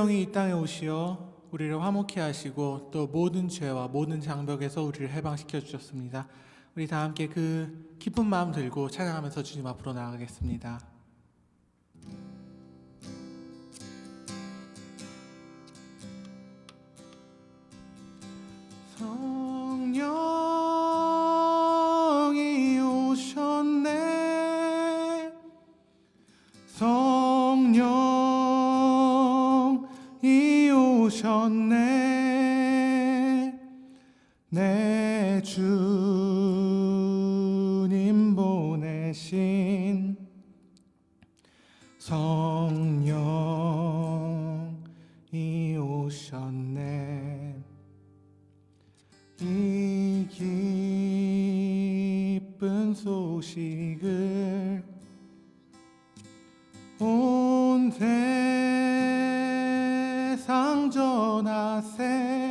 영이 이 땅에 오시어 우리를 화목케 하시고 또 모든 죄와 모든 장벽에서 우리를 해방시켜 주셨습니다. 우리 다 함께 그 기쁜 마음 들고 찬양하면서 주님 앞으로 나아가겠습니다. 성 소식을 온 세상 전하세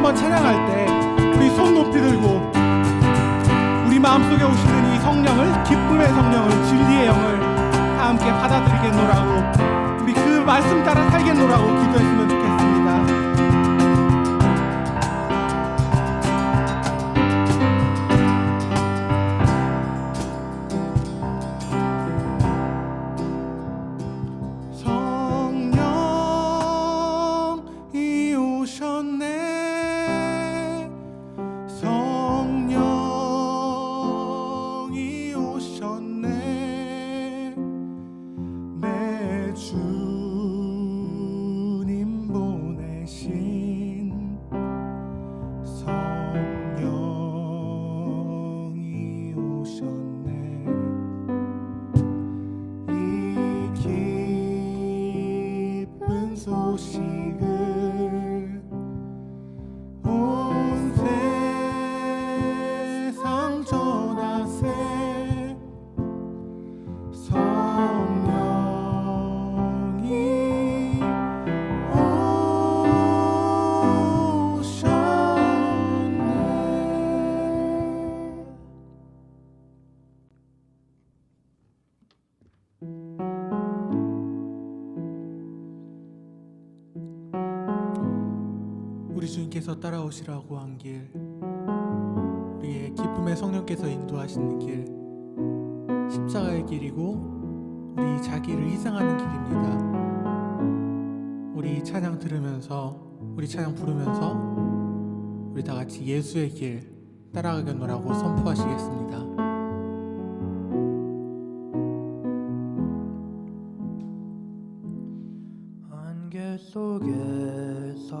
한번 찬양할 때 우리 손 높이 들고 우리 마음속에 오시는 이 성령을 기쁨의 성령을 진리의 영을 다 함께 받아들이겠노라고 우리 그 말씀 따라 살겠노라고 기도했으면 우리 주님께서 따라오시라고 한 길, 우리의 기쁨의 성령께서 인도하시는 길, 십자가의 길이고 우리 자기를 희생하는 길입니다. 우리 찬양 들으면서, 우리 찬양 부르면서 우리 다 같이 예수의 길 따라가겠노라고 선포하시겠습니다. 속에서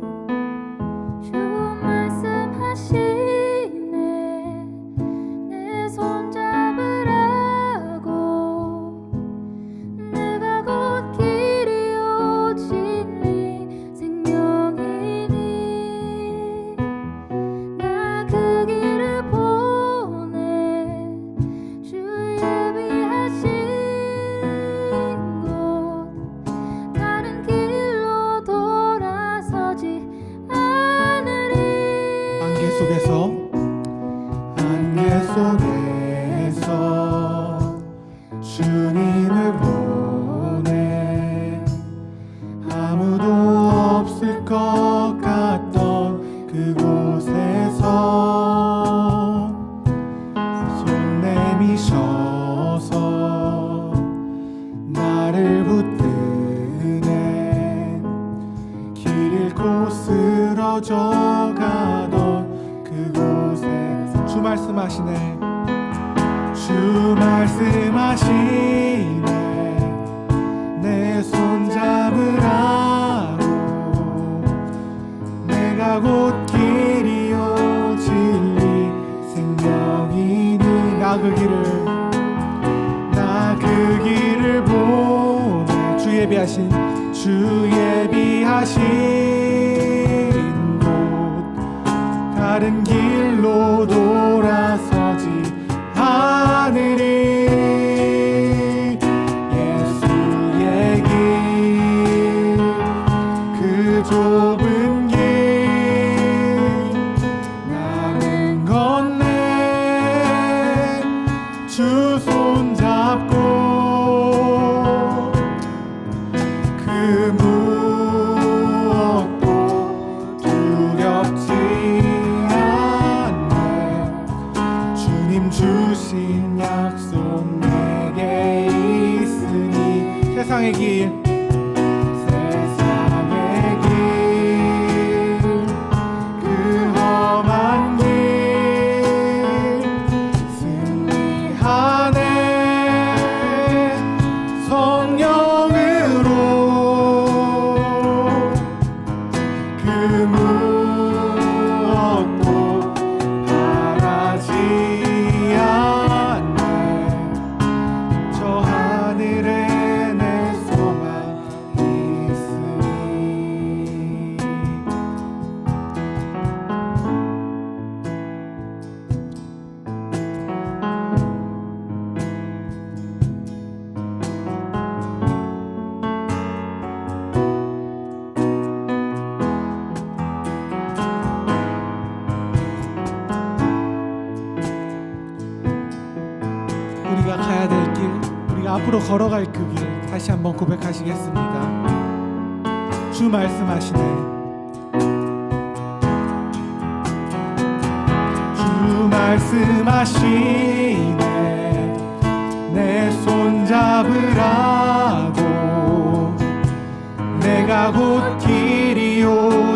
주 말 그곳에서 손 내미셔서 나를 붙드네. 길 잃고 쓰러져 가던 그곳에 주 말씀하시네. 주 말씀하시네. 내 손 잡으라고. 내가 곧 나 그 길을 나 그 길을 보내 주 예비하신 주 예비하신 곳. 다른 길로 돌 aqui. 앞으로 걸어갈 그 길 다시 한번 고백하시겠습니다. 주 말씀하시네. 주 말씀하시네. 내 손 잡으라고. 내가 곧 길이요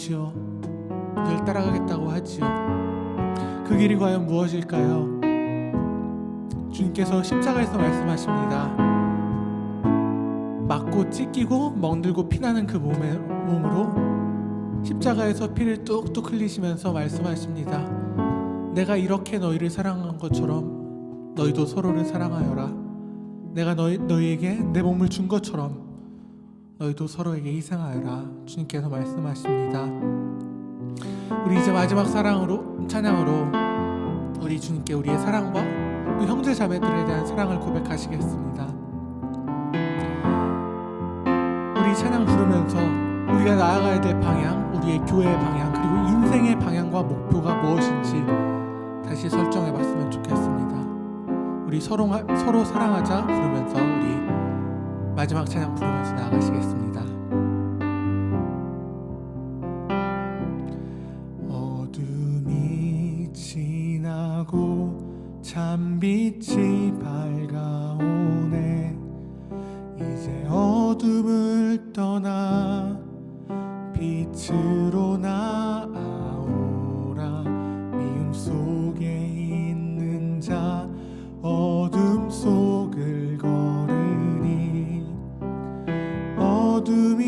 좋지요. 늘 따라가겠다고 하지요. 그 길이 과연 무엇일까요? 주님께서 십자가에서 말씀하십니다. 맞고 찢기고 멍들고 피나는 그 몸에, 몸으로 십자가에서 피를 뚝뚝 흘리시면서 말씀하십니다. 내가 이렇게 너희를 사랑한 것처럼 너희도 서로를 사랑하여라. 내가 너희 너희에게 내 몸을 준 것처럼 너희도 서로에게 희생하여라 주님께서 말씀하십니다. 우리 이제 마지막 사랑으로 찬양으로 우리 주님께 우리의 사랑과 또 형제 자매들에 대한 사랑을 고백하시겠습니다. 우리 찬양 부르면서 우리가 나아가야 될 방향, 우리의 교회의 방향, 그리고 인생의 방향과 목표가 무엇인지 다시 설정해 봤으면 좋겠습니다. 우리 서로 서로 사랑하자 부르면서 우리 마지막 찬양 부르면서 나아가시겠습니다. 어둠이 지나고 참빛이 밝아오 어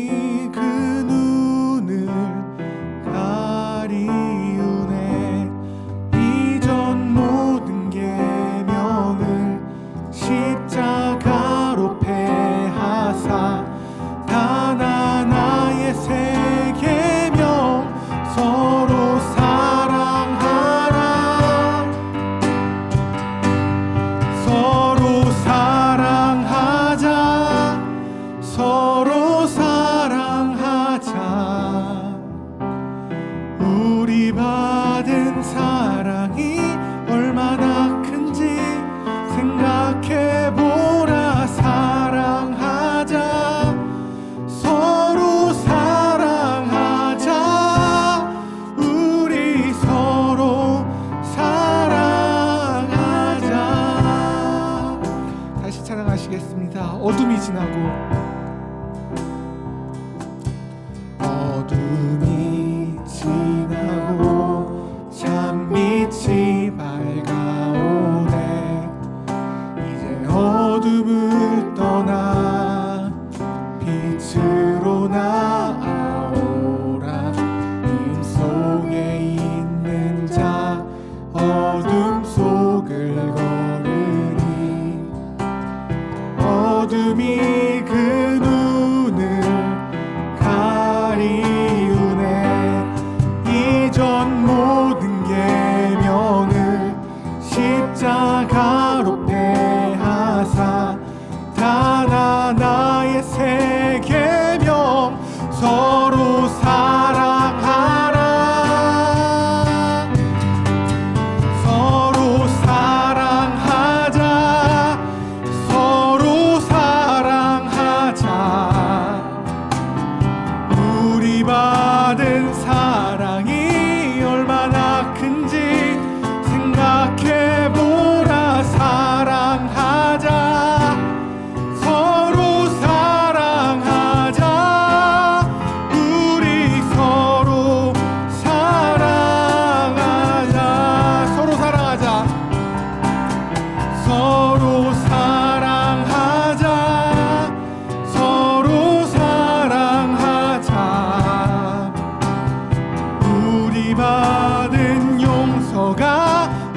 받은 용서가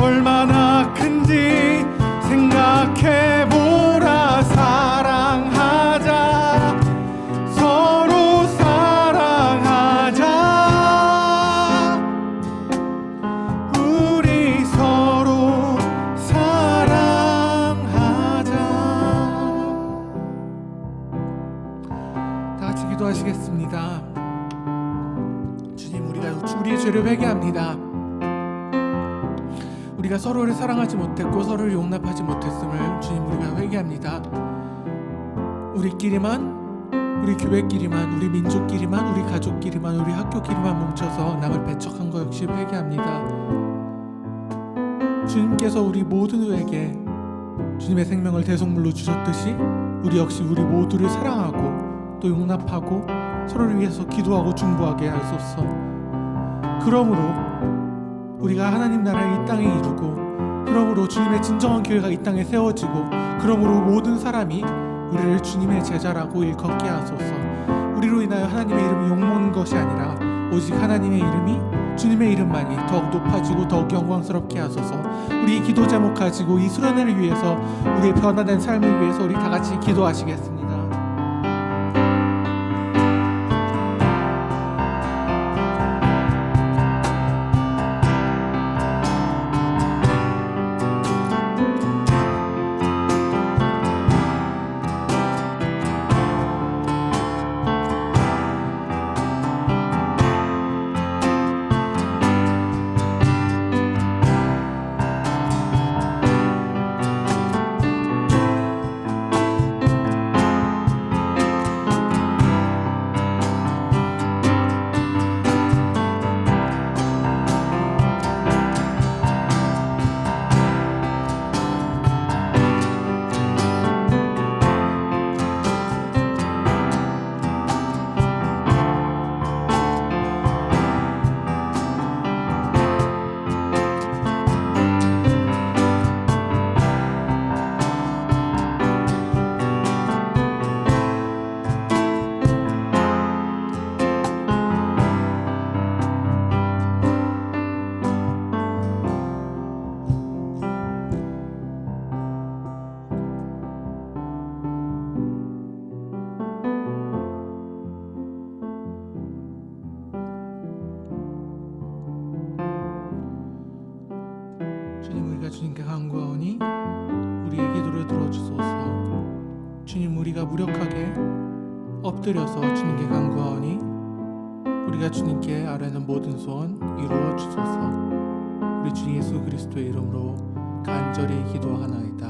우리가 서로를 사랑하지 못했고 서로를 용납하지 못했음을 주님 우리가 회개합니다 우리끼리만 우리 교회끼리만 우리 민족끼리만 우리 가족끼리만 우리 학교끼리만 뭉쳐서 남을 배척한 것 역시 회개합니다 주님께서 우리 모두에게 주님의 생명을 대속물로 주셨듯이 우리 역시 우리 모두를 사랑하고 또 용납하고 서로를 위해서 기도하고 중보하게 하소서. 그러므로 우리가 하나님 나라를 이 땅에 이루고 그러므로 주님의 진정한 교회가 이 땅에 세워지고 그러므로 모든 사람이 우리를 주님의 제자라고 일컫게 하소서. 우리로 인하여 하나님의 이름이 욕먹는 것이 아니라 오직 하나님의 이름이 주님의 이름만이 더욱 높아지고 더욱 영광스럽게 하소서. 우리 이 기도 제목 가지고 이 수련회를 위해서 우리의 변화된 삶을 위해서 우리 다 같이 기도하시겠습니다. 엎드려서 주님께 간구하오니 우리가 주님께 아뢰는 모든 소원 이루어 주소서. 우리 주 예수 그리스도의 이름으로 간절히 기도하옵나이다